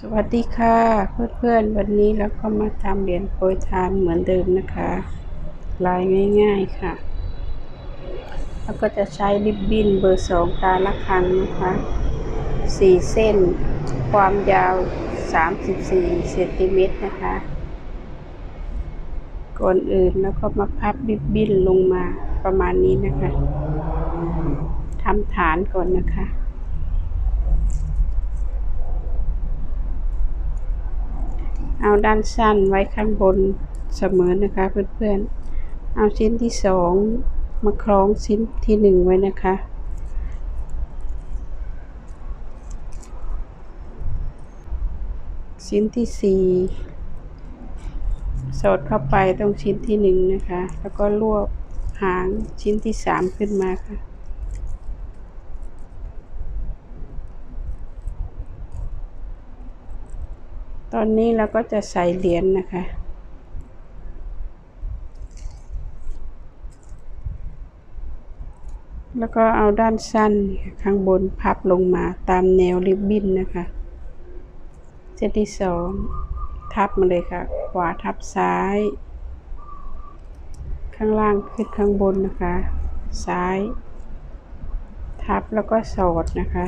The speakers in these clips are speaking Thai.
สวัสดีค่ะเพื่อนๆวันนี้เราก็มาทำเหรียญโปรยทานเหมือนเดิมนะคะ ลายง่ายๆค่ะ แล้วก็จะใช้ริบบิ้นเบอร์สองตาละครังนะคะสี่เส้น ความยาว 34เซนติเมตรนะคะ ก่อนอื่นแล้วก็มาพับริบบิ้นลงมาประมาณนี้นะคะทำฐานก่อนนะคะ เอาด้านสั้นไว้ข้างบนเสมอนะคะเพื่อนๆ เอาชิ้นที่สองมาคล้องชิ้นที่หนึ่งไว้นะคะ ชิ้นที่สี่สอดเข้าไปตรงชิ้นที่หนึ่งนะคะ แล้วก็รวบหางชิ้นที่สามขึ้นมาค่ะ ตอนนี้เราก็จะใส่เหรียญนนะคะ แล้วก็เอาด้านสั้นข้างบนพับลงมาตามแนวริบบิ้นนะคะ เส้นที่สองทับมาเลยค่ะ ขวาทับซ้าย ข้างล่างขึ้นข้างบนนะคะ ซ้าย ทับแล้วก็สอดนะคะ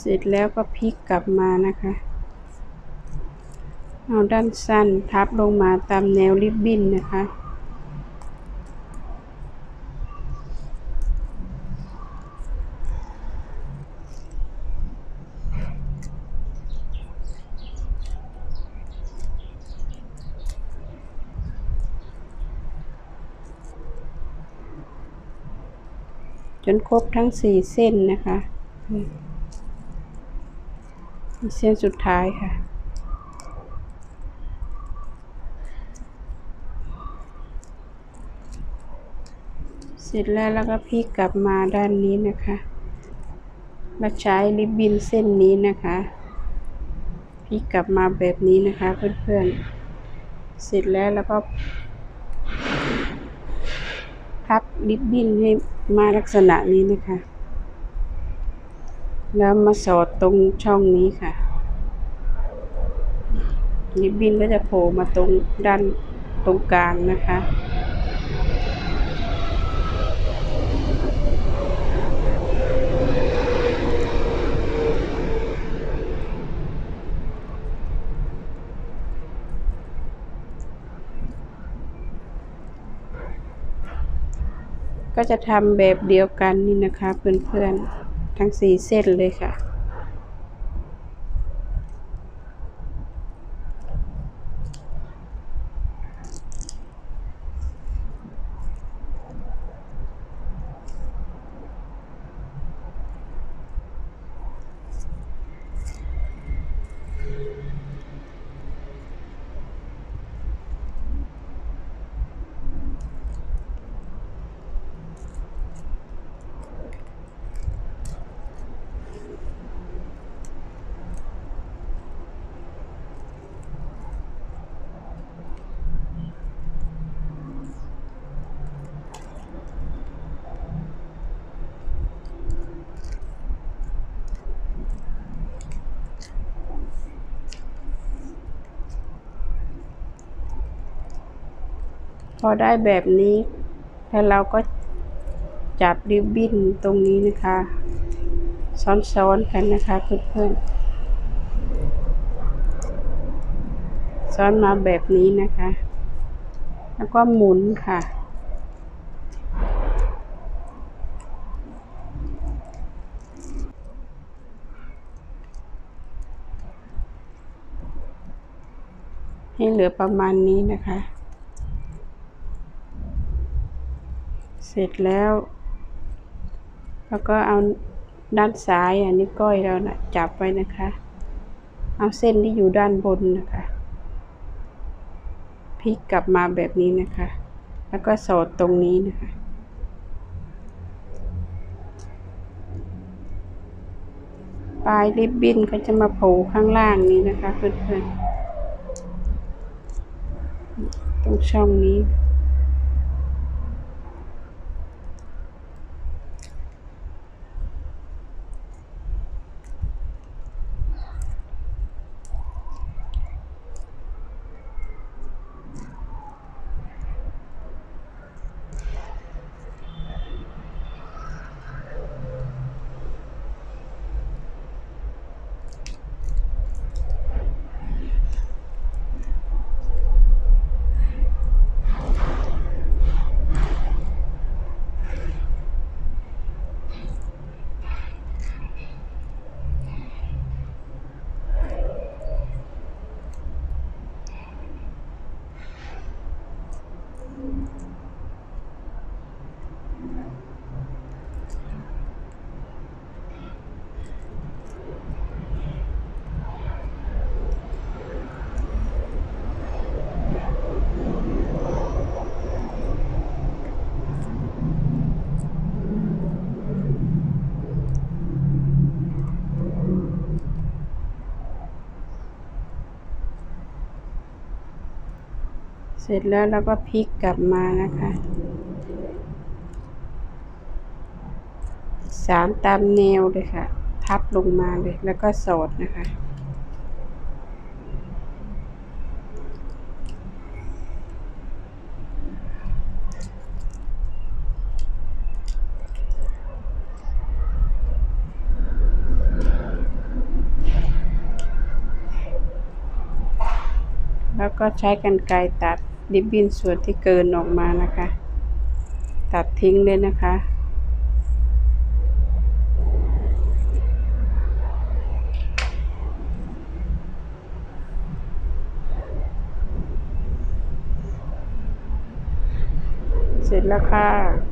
เสร็จแล้วก็พลิกกลับมานะคะ เอาด้านสั้นทับลงมาตามแนวริบบิ้นนะคะจนครบทั้งสี่เส้นนะคะ เส้นสุดท้ายค่ะ เสร็จแล้วแล้วก็พลิกกลับมาด้านนี้นะคะมาใช้ริบบิ้นเส้นนี้นะคะพลิกกลับมาแบบนี้นะคะเพื่อนๆ เสร็จแล้วแล้วก็พับริบบิ้นให้มาลักษณะนี้นะคะ แล้วมาสอดตรงช่องนี้ค่ะริบบิ้นก็จะโผล่มาตรงด้านตรงกลางนะคะ ก็จะทำแบบเดียวกันนี่นะคะเพื่อนๆ ทั้งสี่เส้นเลยค่ะ พอได้แบบนี้ แล้วเราก็จับริบบิ้นตรงนี้นะคะ ซ้อนๆกันนะคะเพื่อนๆ ซ้อนมาแบบนี้นะคะ แล้วก็หมุนค่ะให้เหลือประมาณนี้นะคะ เสร็จแล้ว แล้วก็เอาด้านซ้ายอันนี้ก้อยเรานะจับไว้นะคะ เอาเส้นที่อยู่ด้านบนนะคะพลิกกลับมาแบบนี้นะคะ แล้วก็สอดตรงนี้นะคะ ปลายริบบิ้นก็จะมาโผล่ข้างล่างนี้นะคะเพื่อนๆ ตรงช่องนี้ เสร็จแล้วเราก็พลิกกลับมานะคะสามตามแนวเลยค่ะทับลงมาเลยแล้วก็สอดนะคะแล้วก็ใช้กันไกรตัด ริบบิ้นส่วนที่เกินออกมานะคะ ตัดทิ้งเลยนะคะ เสร็จแล้วค่ะ